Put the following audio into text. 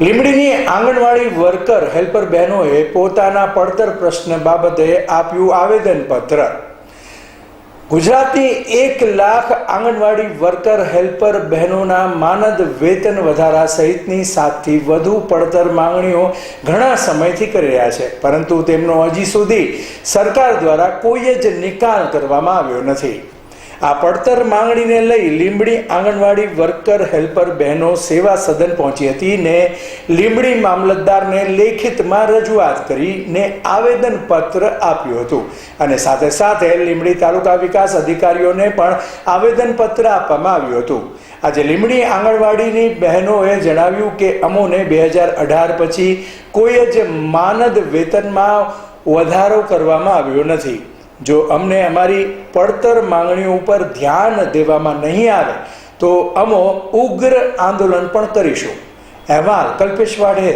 લીંબડીની આંગણવાડી worker helper બહેનોએ પોતાના પડતર પ્રશ્ન બાબતે આપ્યું આવેદનપત્ર. ગુજરાતની એક લાખ આંગણવાડી વર્કર હેલ્પર બહેનોના માનદ વેતન વધારા સહિતની સાતથી વધુ પડતર માંગણીઓ ઘણા સમયથી કરી રહ્યા છે, પરંતુ તેમનો હજી સુધી સરકાર દ્વારા કોઈ જ નિકાલ કરવામાં આવ્યો નથી. આ પડતર માંગણીને લઈ લીંબડી આંગણવાડી વર્કર, હેલ્પર બહેનો સેવા સદન પહોંચી હતી ને લીંબડી મામલતદારને લેખિતમાં રજૂઆત કરીને આવેદનપત્ર આપ્યું હતું. અને સાથે સાથે લીંબડી તાલુકા વિકાસ અધિકારીઓને પણ આવેદનપત્ર આપવામાં આવ્યું હતું. આજે લીંબડી આંગણવાડીની બહેનોએ જણાવ્યું કે અમોને બે હજાર અઢાર પછી કોઈ જ માનદ વેતનમાં વધારો કરવામાં આવ્યો નથી. જો અમને અમારી પડતર માંગણીઓ ઉપર ધ્યાન દેવામાં નહીં આવે, તો અમો ઉગ્ર આંદોલન પણ કરીશું. અહેવાલ કલ્પેશ વાઢેર.